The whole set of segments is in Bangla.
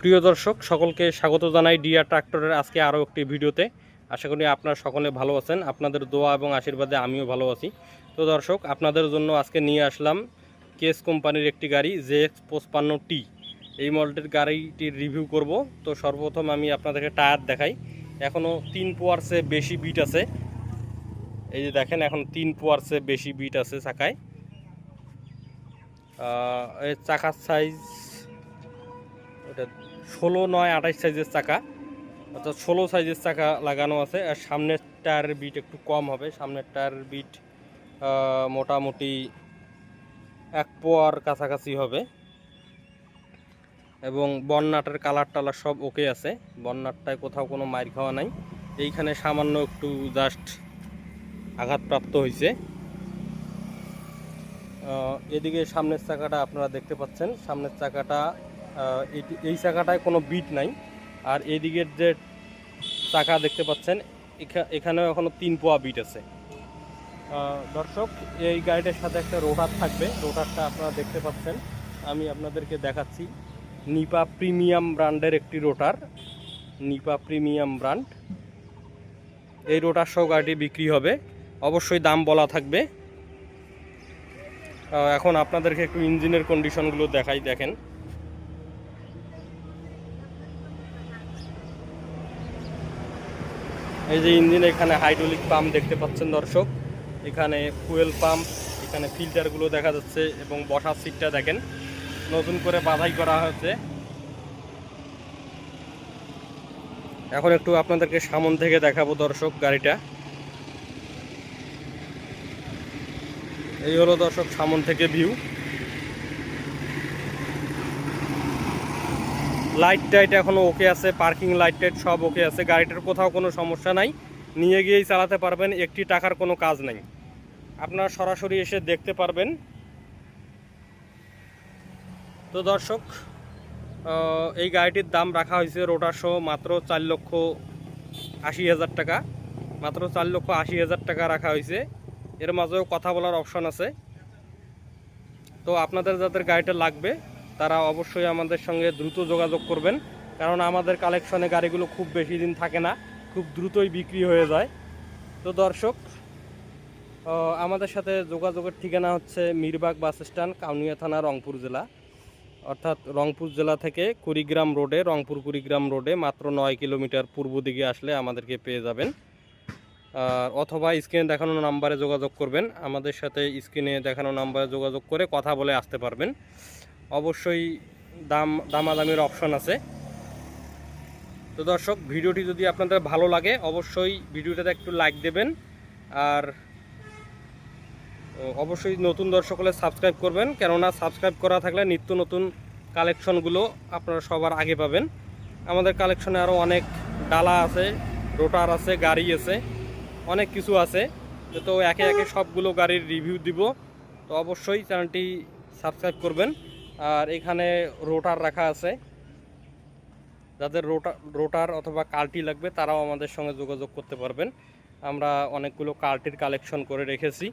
প্রিয় দর্শক, সকলকে স্বাগত জানাই ডিয়ার ট্রাক্টরের আজকে আরও একটি ভিডিওতে। আশা করি আপনারা সকলে ভালো আছেন, আপনাদের দোয়া এবং আশীর্বাদে আমিও ভালো আছি। তো দর্শক, আপনাদের জন্য আজকে নিয়ে আসলাম কেস কোম্পানির একটি গাড়ি জে এক্স পঁচপান্ন টি। এই মডেলের গাড়িটির রিভিউ করব। তো সর্বপ্রথম আমি আপনাদেরকে টায়ার দেখাই। এখনও তিন পোয়ারসে বেশি বিট আছে। এই যে দেখেন, এখন তিন পোয়ারসে বেশি বিট আছে চাকায়। চাকার সাইজ এটা ষোলো, নয়, আঠাশ সাইজের চাকা। অর্থাৎ ষোলো সাইজের চাকা লাগানো আছে। আর সামনের টায়ারের বিট একটু কম হবে। সামনের টায়ারের বিট মোটামুটি এক পোয়ার কাছাকাছি হবে। এবং বন্নাটের কালার টালার সব ওকে আছে। বন্নাটটায় কোথাও কোনো মাইর খাওয়া নাই। এইখানে সামান্য একটু জাস্ট আঘাতপ্রাপ্ত হয়েছে এদিকে সামনের চাকাটা আপনারা দেখতে পাচ্ছেন। সামনের চাকাটা এই চাকাটায় কোনো বিট নাই। আর এদিকের যে চাকা দেখতে পাচ্ছেন, এখা- এখানেও এখনও তিন পোয়া বিট আছে। দর্শক, এই গাড়িটার সাথে একটা রোটার থাকবে। রোটারটা আপনারা দেখতে পাচ্ছেন। আমি আপনাদেরকে দেখাচ্ছি। নিপা প্রিমিয়াম ব্র্যান্ডের একটি রোটার নিপা প্রিমিয়াম ব্র্যান্ড। এই রোটার সহ গাড়িটি বিক্রি হবে। অবশ্যই দাম বলা থাকবে। এখন আপনাদেরকে একটু ইঞ্জিনের কন্ডিশনগুলো দেখাই, দেখেন। এই যে ইঞ্জিন, এখানে হাইড্রোলিক পাম্প দেখতে পাচ্ছেন দর্শক। এখানে ফুয়েল পাম্প এখানে ফিল্টারগুলো দেখা যাচ্ছে এবং বসার সিটটা দেখেন। নতুন করে বাধাই করা হয়েছে। এখন একটু আপনাদেরকে সামন থেকে দেখাবো দর্শক গাড়িটা। এই হলো দর্শক সামন থেকে ভিউ লাইট টাইট এখনও ওকে আছে পার্কিং লাইট টাইট সব ওকে আছে। গাড়িটার কোথাও কোনো সমস্যা নাই। নিয়ে গিয়েই চালাতে পারবেন, একটি টাকার কোনো কাজ নেই। আপনারা সরাসরি এসে দেখতে পারবেন। তো দর্শক এই গাড়িটির দাম রাখা হয়েছে সহ মাত্র চার লক্ষ আশি হাজার টাকা। মাত্র চার লক্ষ আশি হাজার টাকা রাখা হয়েছে। এর মাঝেও কথা বলার অপশন আছে। তো আপনাদের যাদের গাড়িটা লাগবে তারা অবশ্যই আমাদের সঙ্গে দ্রুত যোগাযোগ করবেন, কারণ আমাদের কালেকশনে গাড়িগুলো খুব বেশি দিন থাকে না, খুব দ্রুতই বিক্রি হয়ে যায়। তো দর্শক আমাদের সাথে যোগাযোগের ঠিকানা হচ্ছে মিরবাগ বাস স্ট্যান্ড, কাউনিয়া থানা, রংপুর জেলা। অর্থাৎ রংপুর জেলা থেকে কুড়িগ্রাম রোডে, রংপুর কুড়িগ্রাম রোডে মাত্র নয় কিলোমিটার পূর্ব দিকে আসলে আমাদেরকে পেয়ে যাবেন। অথবা স্ক্রিনে দেখানো নাম্বারে যোগাযোগ করবেন, আমাদের সাথে স্ক্রিনে দেখানো নাম্বারে যোগাযোগ করে কথা বলে আসতে পারবেন। অবশ্যই দাম, দামাদামির অপশন আছে। তো দর্শক, ভিডিওটি যদি আপনাদের ভালো লাগে, অবশ্যই ভিডিওটাতে একটু লাইক দেবেন। আর অবশ্যই নতুন দর্শক হলে সাবস্ক্রাইব করবেন। কেননা সাবস্ক্রাইব করা থাকলে নিত্য নতুন কালেকশনগুলো আপনারা সবার আগে পাবেন। আমাদের কালেকশনে আরও অনেক ডালা আছে, রোটার আছে, গাড়ি আছে, অনেক কিছু আছে। তো একে একে সবগুলো গাড়ির রিভিউ দিব। তো অবশ্যই চ্যানেলটি সাবস্ক্রাইব করবেন। আর এখানে রোটার রাখা আছে। যাদের রোটার রোটার অথবা কাল্টি লাগবে, তারাও আমাদের সঙ্গে যোগাযোগ করতে পারবেন। আমরা অনেকগুলো কাল্টির কালেকশন করে রেখেছি।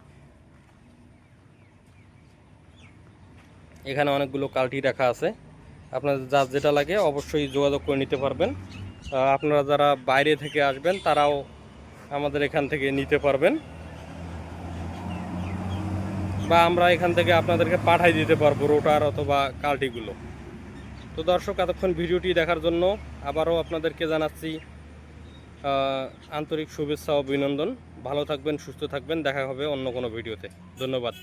এখানে অনেকগুলো কাল্টি রাখা আছে। আপনাদের যার যেটা লাগে অবশ্যই যোগাযোগ করে নিতে পারবেন। আপনারা যারা বাইরে থেকে আসবেন, তারাও আমাদের এখান থেকে নিতে পারবেন। বা আমরা এখান থেকে আপনাদেরকে পাঠাই দিতে পারব রোটার অথবা কাল্টিগুলো। তো দর্শক, এতক্ষণ ভিডিওটি দেখার জন্য আবারও আপনাদেরকে জানাচ্ছি আন্তরিক শুভেচ্ছা অভিনন্দন। ভালো থাকবেন, সুস্থ থাকবেন। দেখা হবে অন্য কোনো ভিডিওতে। ধন্যবাদ।